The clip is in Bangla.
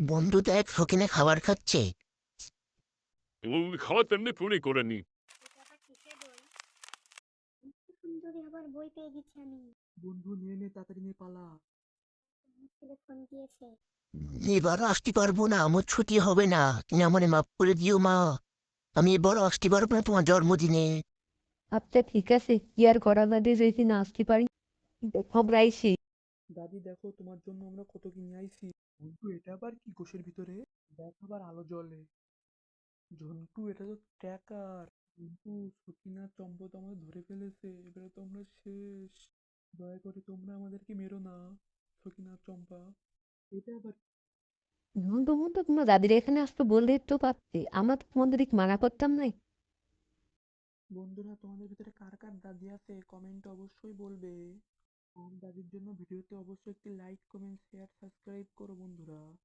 বন্ধু দেখ খাবার খাচ্ছে। তেমনি পুরি করে নি। এটা আবার কিসের বই কি সুন্দরী আবার বই পেয়ে গেছি আমি বন্ধু নিয়ে নে তাড়াতাড়ি নিয়ে পালা। ফোন দিয়েছে এবার আসতে পারব না আমার ছুটি হবে না। তুমি আমার মাফ করে দিও মা। আমি এবার আসতে পারব না তোমার জন্মদিনে। আচ্ছা ঠিক আছে। কি আর করা যাবে যদি না আসতে পারি দেখো আমরা আইসি। দাদি দেখো তোমার জন্য আমরা কত কি নিয়ে আইছি। বন্ধু এটা আবার কি কোষের ভিতরে? দেখ আবার আলো জ্বলে। ঝন্টু এটা তো ট্র্যাকার। কিন্তু সকিনা চম্পা তো আমাদের ধরে ফেলেছে। এবারে তো আমরা শেষ। দয়া করে তোমরা আমাদেরকে মেরো না সকিনা চম্পা। এটা আবার বন্ধু বন্ধু তোমরা দাদির এখানে আসতে বললে তো পারতে। আমরা তো তোমাদের মানা করতাম না। বন্ধুরা তোমাদের ভিতরে কার কার দাদি আছে? কমেন্ট অবশ্যই বলবে। আর দাবির জন্য ভিডিওতে অবশ্যই একটি লাইক কমেন্ট শেয়ার সাবস্ক্রাইব করো বন্ধুরা।